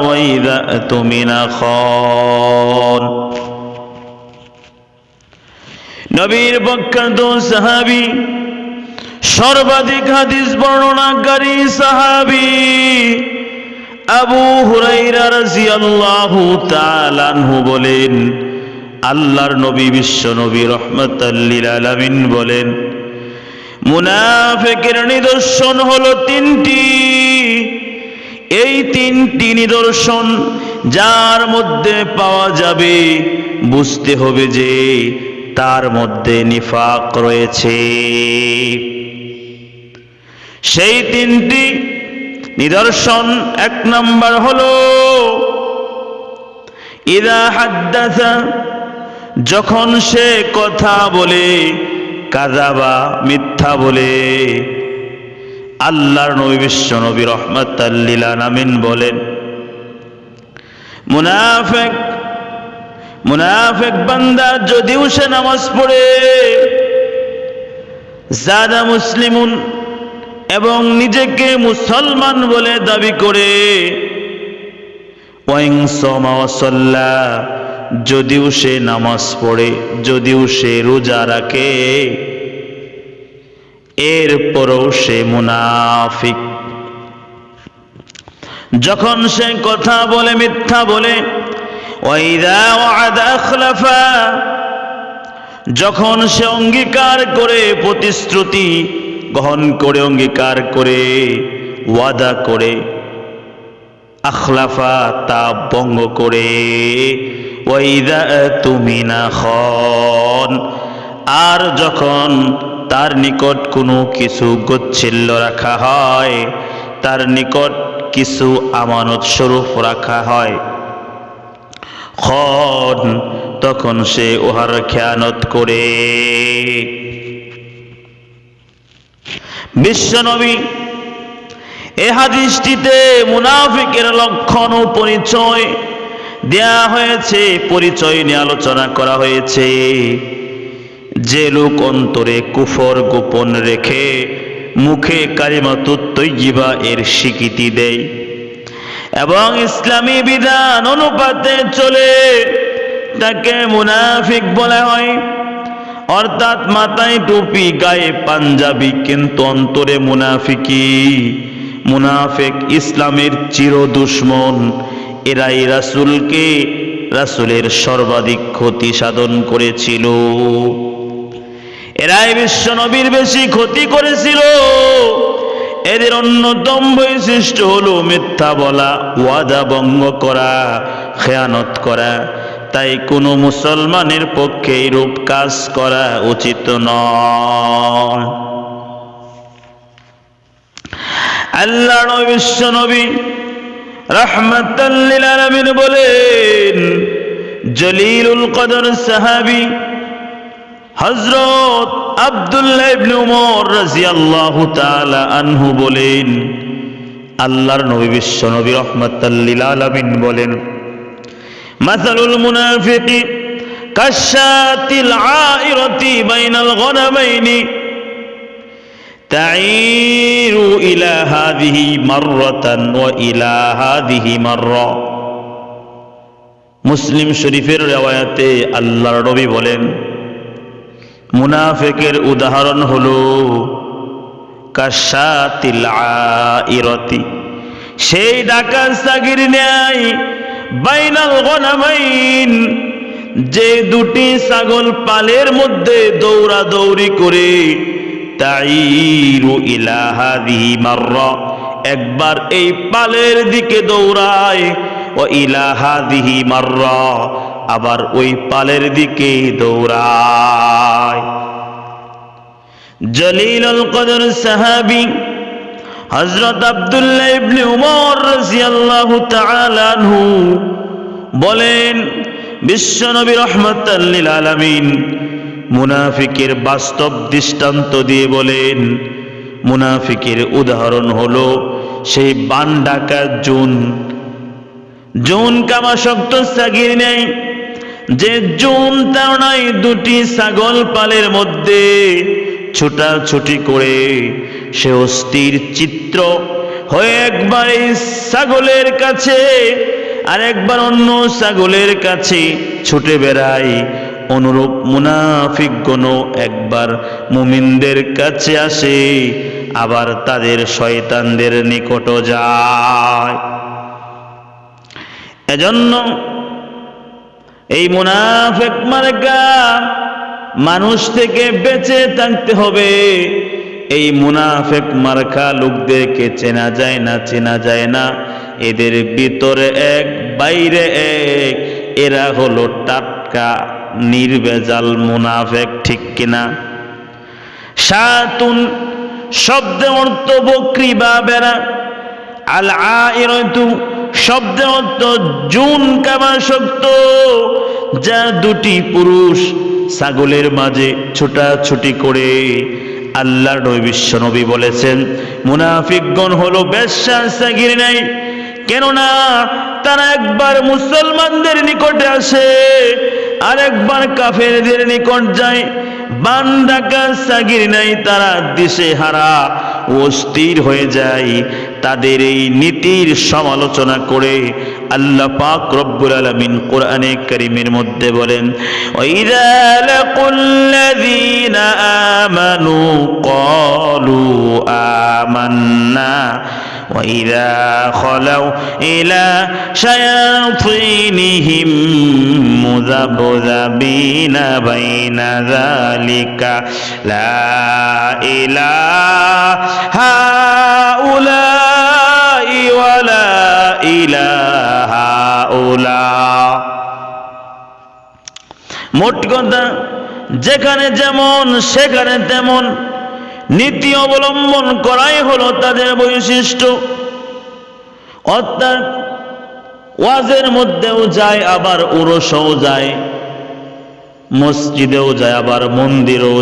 وإذا أتمن خان নবীর প্রখ্যাত সাহাবি সর্বাধিক হাদিস বর্ণনাকারী সাহাবি আবু হুরাইরা রাদিয়াল্লাহু তাআলা আনহু বলেন আল্লাহর নবী বিশ্ব নবী রহমতাল্লিল আলামিন বলেন মুনাফেকের নিদর্শন হলো তিনটি এই তিনটি নিদর্শন যার মধ্যে পাওয়া যাবে, বুঝতে হবে যে তার মধ্যে নিফাক রয়েছে। সেই তিনটি নিদর্শন এক নম্বর হল, ইদা হাদ্দাসা যখন সে কথা বলে কাজাবা মিথ্যা বলে আল্লাহর নবী বিশ্ব নবী রহমতাল্লিলা নামিন বলেন, মুনাফেক মুনাফেক বান্দা যদিও সে নামাজ পড়ে জাদা মুসলিমুন এবং নিজেকে মুসলমান বলে দাবি করে যদিও সে নামাজ পড়ে, যদিও সে রোজা রাখে। এরপরও সে মুনাফিক। যখন সে কথা বলে, মিথ্যা বলে যখন সে অঙ্গীকার করে, প্রতিশ্রুতি গ্রহণ করে, অঙ্গীকার করে, ওয়াদা করে, আখলাফা তা ভঙ্গ করে, ওয়াইদা তুমি না খন। আর যখন তার নিকট কোনো কিছু গচ্ছিল্য রাখা হয়, তার নিকট কিছু আমানত স্বরূপ রাখা হয়। খন তখন সে উহার খেয়ানত করে। বিশ্বনবী এ হাদিসটিতে মুনাফিকের লক্ষণ ও পরিচয় দেয়া হয়েছে, পরিচয় নিয়ে আলোচনা করা হয়েছে। যে লোক অন্তরে কুফর গোপন রেখে মুখে কারিমাতুত্তইবা এর স্বীকৃতি দেয় এবং ইসলামী বিধান অনুপাতে চলে, তাকে মুনাফিক বলা হয়। অর্থাৎ মাথায় টুপি, গায়ে পাঞ্জাবি, কিন্তু অন্তরে মুনাফিকি মুনাফেক ইসলামের চির দুশ্মন। এরাই রাসুলকে রাসুলের সর্বাধিক ক্ষতি সাধন করেছিল। এরাই বিশ্ব নবীর বেশি ক্ষতি করেছিল। এদের অন্যতম বৈশিষ্ট্য হলো মিথ্যা বলা, ওয়াদা ভঙ্গ করা, খেয়ানত করা। তাই কোনো মুসলমানের পক্ষে রূপ কাজ করা উচিত নয়। বিশ্ব নবী রহমতাল্লিল আলমিন বলেন, জলিলুল কদর সাহাবি হজরত আবদুল্লাহ ইবনে উমর রাদিয়াল্লাহু তাআলা আনহু বলেন, আল্লাহর নবী বিশ্ব নবী রহমাতাল্লিল আলামিন বলেন, মাসালুল মুনাফিকি কাশাতিল আইরতি বাইনাল গনামাইনি তাইরু ইলা হাদিহি মাররাতান ওয়া ইলা হাদিহি মাররা। মুসলিম শরীফের রেওয়ায়াতে আল্লাহর নবী বলেন মুনাফেকের উদাহরণ হলো, কাশাতিল আইরতি, সেই ডাকাত সাগির ন্যায় বাইনাল গনামাইন, যে দুটি ছাগল পালের মধ্যে দৌড়া দৌড়ি করে, তাইরু ইলাহাদিহি মাররা, একবার এই পালের দিকে দৌড়ায়, ও ইলাহাদিহি মাররা। আবার ওই পালের দিকে দৌড়ায়। জলিলুল কদর সাহাবী হযরত আব্দুল্লাহ ইবনে উমর রাদিয়াল্লাহু তাআলা আনহু বলেন, বিশ্বনবী রাহমাতাল লিল আলামিন মুনাফিকের বাস্তব দৃষ্টান্ত দিয়ে বলেন, মুনাফিকের উদাহরণ হলো সেই বান ডাকা জুন। জুন কামাশক্ত সাগির নেই যে জুন তার দুটি ছাগল পালের মধ্যে ছুটাছুটি করে। সে অস্থির চিত্র হয়ে একবার এই ছাগলের কাছে আর একবার অন্য ছাগলের কাছে ছুটে বেড়ায়। অনুরূপ মুনাফিকগণও একবার মুমিনদের কাছে আসে, আবার তাদের শয়তানদের নিকট যায়। এজন্য এই মুনাফেক মার্কা মানুষ থেকে বেঁচে থাকতে হবে। এই মুনাফেক মার্কা লোকদেরকে চেনা যায় না, চেনা যায় না। এদের ভিতরে এক, বাইরে এক, এরা হলো টাটকা, নির্বেজাল মুনাফেক, ঠিক কিনা? সাতুন শব্দে অর্থ বকরি বা বেড়া আল আইরতু শব্দে অর্থ জুন কামা শক্ত যা দুটি পুরুষ ছাগলের মাঝে ছোটাছুটি করে আল্লাহ বিশ্ব নবী বলেছেন, মুনাফিকগণ হলো বেশ্যা সাগির নাই, কেননা তারা একবার মুসলমানদের নিকটে আসে আর একবার কাফেরদের নিকট যায় বান ডাকা সাগির নাই, তারা দিশে হারা অস্থির হয়ে যায় তাদের এই নীতির সমালোচনা করে আল্লাহ পাক রব্বুল আলামিন কোরআনে করিমের মধ্যে বলেন আমানু কলু আমান্না وإذا خلوا إلى شياطينهم مذبذبين بين ذلك لا إله هؤلاء ولا إله هؤلاء মোট কথা যেখানে যেমন সেখানে তেমন নীতি অবলম্বন করাই হলো তাদের বৈশিষ্ট্য। অর্থাৎ ওয়াজের মধ্যেও যায়, আবার উরসও যায়, মসজিদেও যায়, আবার মন্দিরেও